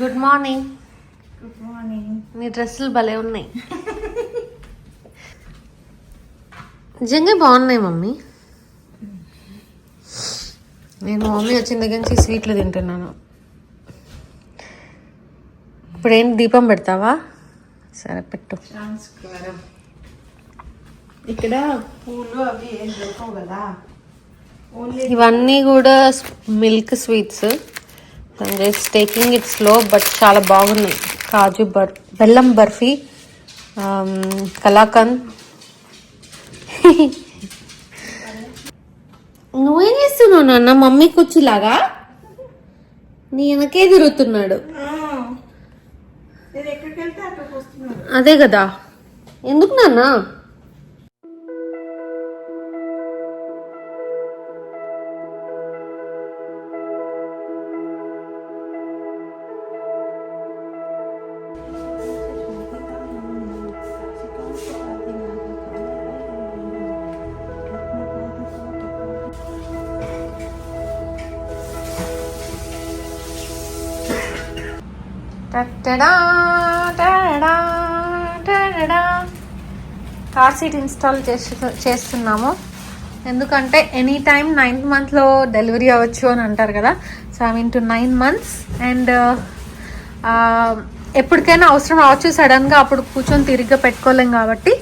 Good morning good morning మీ డ్రెస్సులు భలే ఉన్నాయి. నిజంగా బాగున్నాయి మమ్మీ. నేను మమ్మీ వచ్చిన దగ్గర నుంచి స్వీట్లు తింటున్నాను. ఇప్పుడు ఏంటి దీపం పెడతావా? సరే పెట్టు. ఇక్కడ పూలు అవి ఏం కదా. ఇవన్నీ కూడా milk sweets just taking it slow but చాలా బాగున్నాయి కాజు బర్ బెల్లం బర్ఫీ ఆమ్, కలాకండ్ నువ్వేం చేస్తున్నావు నాన్న? మమ్మీ కూర్చులాగా? నీ వెనకే తిరుగుతున్నాడు. అదే కదా. ఎందుకు నాన్న? టట్టడా, టడడా, కార్ సీట్ ఇన్స్టాల్ చేస్తు చేస్తున్నాము. ఎందుకంటే ఎనీ టైం నైన్త్ మంత్లో డెలివరీ అవ్వచ్చు అని అంటారు కదా. So I mean to nine months and ఎప్పటికైనా అవసరం అవ్వచ్చు. సడన్గా అప్పుడు కూర్చొని తిరిగ్గా పెట్టుకోలేం కాబట్టి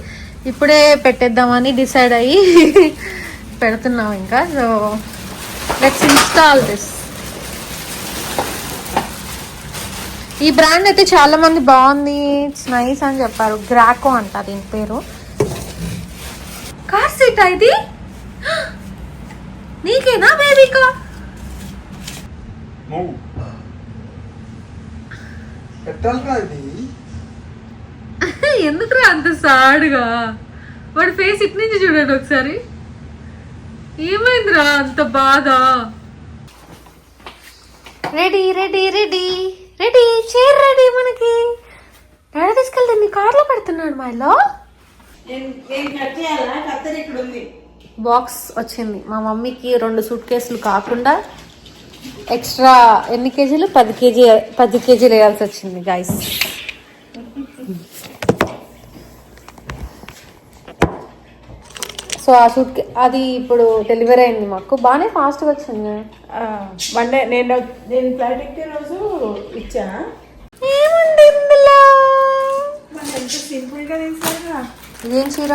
ఇప్పుడే పెట్టేద్దామని డిసైడ్ అయ్యి పెడుతున్నాం ఇంకా. సో లెట్స్ ఇన్స్టాల్ దిస్ ఈ బ్రాండ్ అయితే చాలా మంది బాగుంది. ఇట్స్ నైస్ అని చెప్పారు. గ్రాకో అంట దీని పేరు. కార్ సీట్ ఇది? నీకేనా బేబీకా ఎందుకురా అంత సాడ్గా? వాడి ఫేస్ ఇటు నుంచి చూడండి ఒకసారి. ఏమైందిరా అంత బాధ? Ready ready ready ready chair ready మనకి? ఎక్కడ తీసుకెళ్తే నీ కార్లో పెడుతున్నాడు ఇక్కడ ఉంది. బాక్స్ వచ్చింది. మా మమ్మీకి రెండు సూట్ కేసులు కాకుండా ఎక్స్ట్రా ఎన్ని కేజీలు? పది కేజీ పది కేజీలు వేయాల్సి వచ్చింది గైస్ సో ఆ సూట్ అది ఇప్పుడు డెలివరీ అయింది మాకు. బాగానే ఫాస్ట్గా వచ్చింది. వన్ డే నేను నేను ఫ్లైట్ ఎక్కే రోజు ఇచ్చా. ఏముంది ఇందులో? మరి ఎంత సింపుల్గా తీసారా ఇదేం చీర?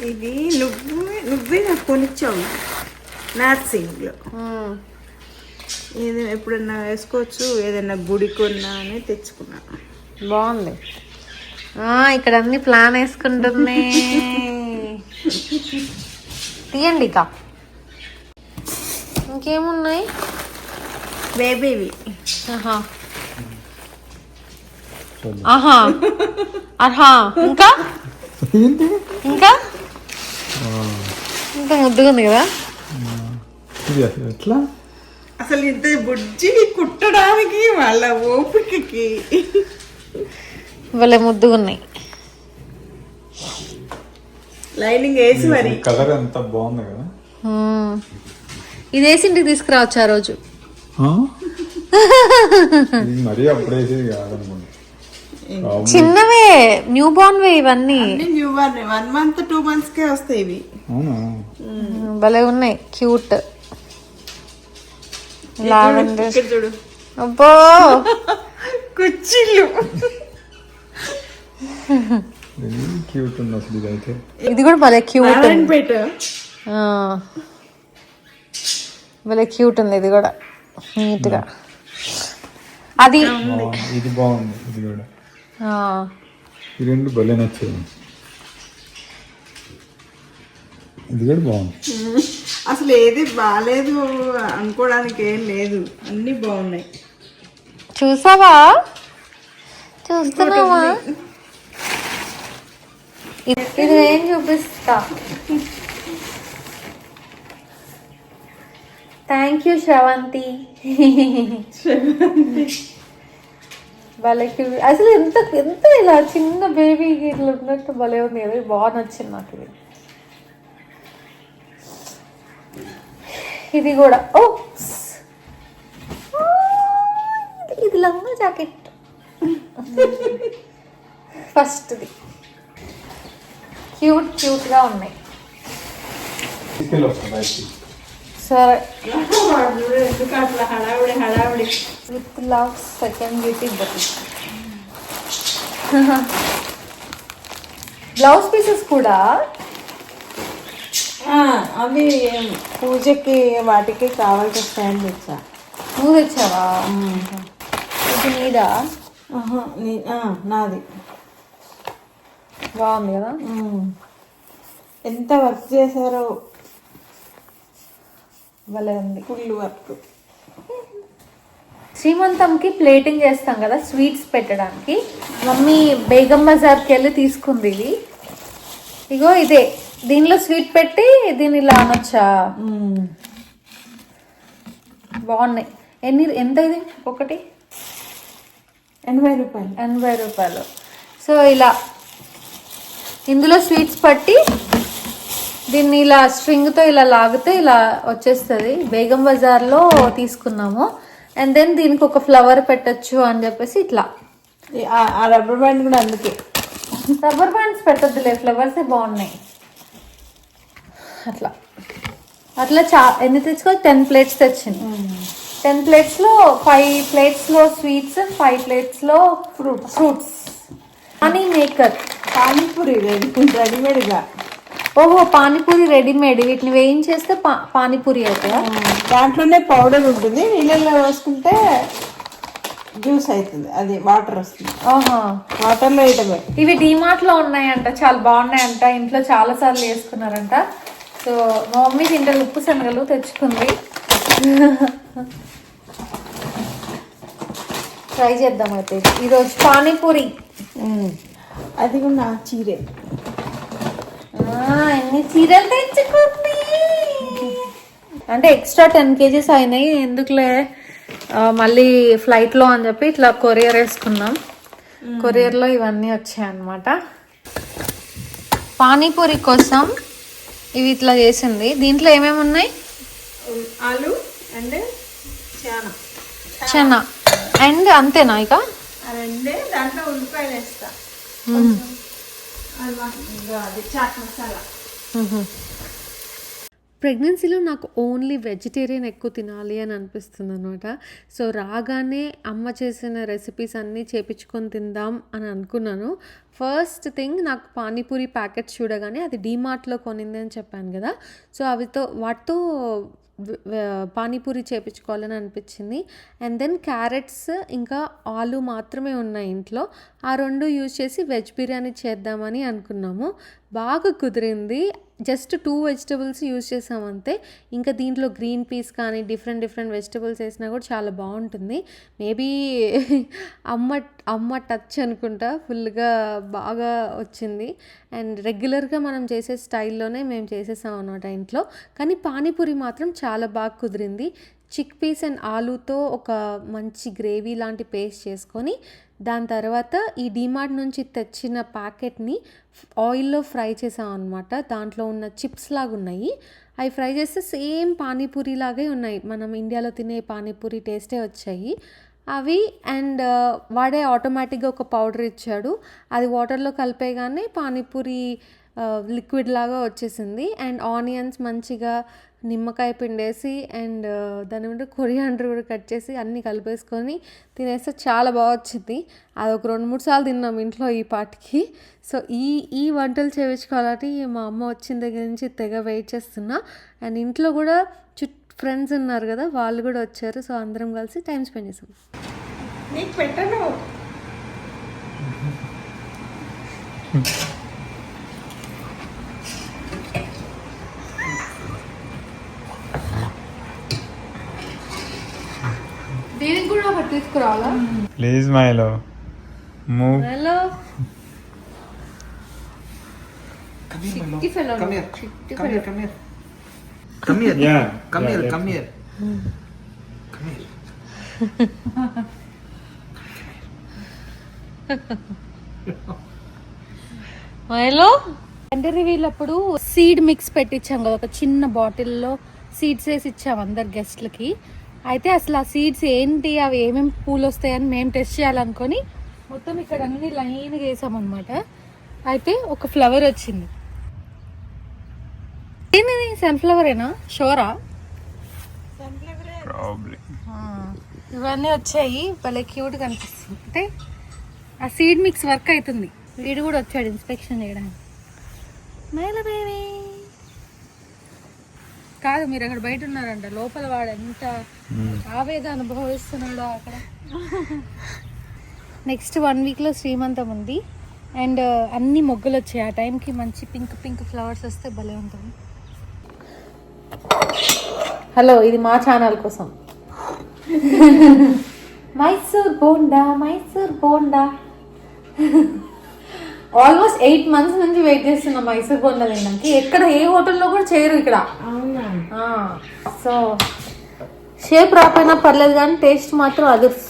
ఇది నువ్వు నువ్వే నాకు కొనిచ్చావు. నర్సింగ్లో. మ్మ్. ఇది ఎప్పుడన్నా వేసుకోవచ్చు ఏదైనా గుడి కొన్నా అని తెచ్చుకున్నా. బాగుంది. ఇక్కడ అన్ని ప్లాన్ వేసుకుంటుంది తీయండి ఇక. ఇంకేమున్నాయి? బేబీవి. ఆహా. ఆహా. ఇంకా? ఇంకా? ఇంకా ముద్దుగా ఉంది కదా? ఎట్లా? అసలు ఇంత బుజ్జి కుట్టడానికి వాళ్ళ ఓపికకి. భలే ముద్దుగా ఉన్నాయి లైనింగ్ వేసి మరి. కలర్ ఎంత బాగుంది కదా. ఇది వేసి ఇంటికి తీసుకురావచ్చు ఆ రోజు? మరీ కాదనుకోండి చిన్నవే న్యూ బోర్న్ వే ఇవన్నీ. New one one month two months కే వస్తాయి ఇవి. అవునా? భలే ఉన్నాయి. క్యూట్ లావెండర్ చూడు అబ్బో! కుర్చీలు వెరీ క్యూట్ ఉంది అసలు ఇదైతే. ఇది కూడా భలే క్యూట్ భలే క్యూట్ ఉంది ఇది కూడా. నీట్గా. అది బాగుంది. ఇది బాగుంది ఇది కూడా. ఆ, ఈ రెండు భలే నచ్చాయి. ఇది కూడా బాగుంది. అసలు ఏది బాగాలేదు అనుకోవడానికి ఏం లేదు. అన్ని బాగున్నాయి. చూసావా? చూస్తున్నావా? ఇది ఏం చూపిస్తా. Thank you Sravanthi cute. అసలు ఎంత ఎంత ఇలా చిన్న బేబీ ఇట్లా ఉన్నట్టు భలే ఉంది. కదా ఇది బాగా నచ్చింది నాకు ఇది. ఇది కూడా. ఓ ఇది లంగా జాకెట్. ఫస్ట్ది క్యూట్ క్యూట్గా ఉన్నాయి. సరే. With love second beauty blouse pieces కూడా? ఆ, అవి పూజకి వాటికి కావాల్సిన స్టాండ్ తెచ్చా. నువ్వు తెచ్చావా? ఇది మీద ఆహా, నీ- ఆ, నాది. బాగుంది కదా. ఎంత వర్క్ చేశారో. భలే ఉంది. Full work. శ్రీమంతంకి ప్లేటింగ్ చేస్తాం కదా స్వీట్స్ పెట్టడానికి. మమ్మీ బేగం బజార్కి వెళ్ళి తీసుకుంది ఇది. ఇగో ఇదే. దీనిలో స్వీట్ పెట్టి దీన్ని ఇలా అనొచ్చా? బాగున్నాయి. ఎన్ని ఎంత ఇది? ఒకటి? ఎనభై రూపాయలు. ఎనభై రూపాయలు. సో ఇలా ఇందులో స్వీట్స్ పట్టి దీన్ని ఇలా స్ట్రింగ్తో ఇలా లాగితే ఇలా వచ్చేస్తుంది. బేగం బజార్లో తీసుకున్నాము. అండ్ దెన్ దీనికి ఒక ఫ్లవర్ పెట్టొచ్చు అని చెప్పేసి ఇట్లా. ఆ రబ్బర్ బ్యాండ్ కూడా అందుకే. రబ్బర్ బ్యాండ్స్ పెట్టద్దులే ఫ్లవర్సే బాగున్నాయి. అట్లా. అట్లా చా ఎన్ని తెచ్చుకో టెన్ ప్లేట్స్ తెచ్చింది. టెన్ ప్లేట్స్లో ఫైవ్ ప్లేట్స్లో sweets five ప్లేట్స్లో fruits fruits honey maker panipuri ready రెడీమేడ్గా ఓహో పానీపూరి రెడీమేడ్. వీటిని వేయించేస్తే పా పానీపూరి అవుతుందా? దాంట్లోనే పౌడర్ ఉంటుంది. నీళ్ళల్లో వేసుకుంటే జ్యూస్ అవుతుంది అది వాటర్ వస్తుంది. ఆహా వాటర్లో వేయటమే. ఇవి డిమార్ట్లో ఉన్నాయంట. చాలా బాగున్నాయంట. ఇంట్లో చాలా సార్లు వేసుకున్నారంట. సో మా మమ్మీ తింటే ఉప్పు శనగలు తెచ్చుకుంది. ట్రై చేద్దాం అయితే. ఈరోజు పానీపూరి. అది నా చీరే. ఎన్ని చీరలు తెచ్చుకుంది అంటే ఎక్స్ట్రా టెన్ కేజీస్ అయినాయి ఎందుకులే? మళ్ళీ ఫ్లైట్లో అని చెప్పి ఇట్లా కొరియర్ వేసుకున్నాం. కొరియర్లో ఇవన్నీ వచ్చాయి అన్నమాట పానీపూరి కోసం ఇవి ఇట్లా చేసింది. దీంట్లో ఏమేమి ఉన్నాయి? ఆలు అండ్ చానా. చెన్న అండ్ అంతేనా ఇక? రెండే. దాంట్లో ఉల్లిపాయలు అది మా- ఇంకా అది చాట్ మసాలా ప్రెగ్నెన్సీలో నాకు ఓన్లీ వెజిటేరియన్ ఎక్కువ తినాలి అని అనిపిస్తుంది అనమాట సో రాగానే అమ్మ చేసిన రెసిపీస్ అన్నీ చేపించుకొని తిందాం అని అనుకున్నాను. ఫస్ట్ థింగ్ నాకు పానీపూరి ప్యాకెట్స్ చూడగానే అది డీమార్ట్లో కొనింది అని చెప్పాను కదా. సో అవితో వాటితో పానీపూరి చేపించుకోవాలని అనిపించింది. అండ్ దెన్ క్యారెట్స్ ఇంకా ఆలు మాత్రమే ఉన్నాయి ఇంట్లో. ఆ రెండు యూజ్ చేసి వెజ్ బిర్యానీ చేద్దామని అనుకున్నాము. బాగా కుదిరింది. జస్ట్ టూ వెజిటబుల్స్ యూజ్ చేసామంతే అంతే. ఇంకా దీంట్లో గ్రీన్ పీస్ కానీ డిఫరెంట్ డిఫరెంట్ వెజిటబుల్స్ వేసినా కూడా చాలా బాగుంటుంది. మేబీ అమ్మ అమ్మ టచ్ అనుకుంటా ఫుల్గా బాగా వచ్చింది. అండ్ రెగ్యులర్గా మనం చేసే స్టైల్లోనే మేము చేసేసాం అనమాట ఇంట్లో. కానీ పానీపూరి మాత్రం చాలా బాగా కుదిరింది. చిక్ పీస్ అండ్ ఆలూతో ఒక మంచి గ్రేవీ లాంటి పేస్ట్ చేసుకొని దాని తర్వాత ఈ డిమార్ట్ నుంచి తెచ్చిన ప్యాకెట్ని ఆయిల్లో ఫ్రై చేసాం అనమాట దాంట్లో ఉన్న చిప్స్ లాగా ఉన్నాయి. అవి ఫ్రై చేస్తే సేమ్ పానీపూరి లాగే ఉన్నాయి. మనం ఇండియాలో తినే పానీపూరి టేస్టే వచ్చాయి. అవి అండ్ వాడే ఆటోమేటిక్గా ఒక పౌడర్ ఇచ్చాడు. అది వాటర్లో కలిపేగానే పానీపూరి లిక్విడ్ లాగా వచ్చేసింది. అండ్ ఆనియన్స్ మంచిగా నిమ్మకాయ పిండేసి అండ్ దాని ఏమంటే కొరియాండర్ కూడా కట్ చేసి అన్నీ కలిపేసుకొని తినేస్తే చాలా బాగా వచ్చింది అది ఒక రెండు మూడు సార్లు తిన్నాం ఇంట్లో ఈ పాటికి. సో ఈ ఈ వంటలు చేయించుకోవాలని మా అమ్మ వచ్చిన దగ్గర నుంచి తెగ వెయిట్ చేస్తున్నా. అండ్ ఇంట్లో కూడా చుట్ ఫ్రెండ్స్ ఉన్నారు కదా వాళ్ళు కూడా వచ్చారు. సో అందరం కలిసి టైం స్పెండ్ చేసాం. నీకు పెట్టను దీనికి కూడా అక్కడ అంటే రివీల్ సీడ్ మిక్స్ పెట్టించాం కదా ఒక చిన్న బాటిల్లో సీడ్స్ వేసి ఇచ్చాం అందరు గెస్ట్లకి అయితే అసలు ఆ సీడ్స్ ఏంటి? అవి ఏమేమి పూలు వస్తాయని మేము టెస్ట్ చేయాలనుకొని మొత్తం ఇక్కడ అన్ని లైన్గా వేసామన్నమాట. అయితే ఒక ఫ్లవర్ వచ్చింది. ఏంది సన్ఫ్లవరేనా షోరా ఇవన్నీ వచ్చాయి. భలే క్యూట్గా అనిపిస్తుంది. అంటే ఆ సీడ్ మిక్స్ వర్క్ అవుతుంది. వీడు కూడా వచ్చాడు ఇన్స్పెక్షన్ చేయడానికి. మేల బేబీ కాదు మీరు అక్కడ బయట ఉన్నారంట. లోపల వాడు ఎంత ఆవేద అనుభవిస్తున్నాడో అక్కడ. నెక్స్ట్ వన్ వీక్లో శ్రీమంతం ఉంది. అండ్ అన్ని మొగ్గలు వచ్చాయి. ఆ టైంకి మంచి పింక్ పింక్ ఫ్లవర్స్ వస్తే భలే ఉంటుంది. హలో ఇది మా ఛానల్ కోసం. Mysore bonda Mysore bonda almost eight months నుంచి వెయిట్ చేస్తున్నా మైసూర్ బోండా తినడానికి ఎక్కడ ఏ హోటల్లో కూడా చేయరు ఇక్కడ. సో షేప్ రాకపోయినా పర్లేదు కానీ టేస్ట్ మాత్రం అదుర్స్.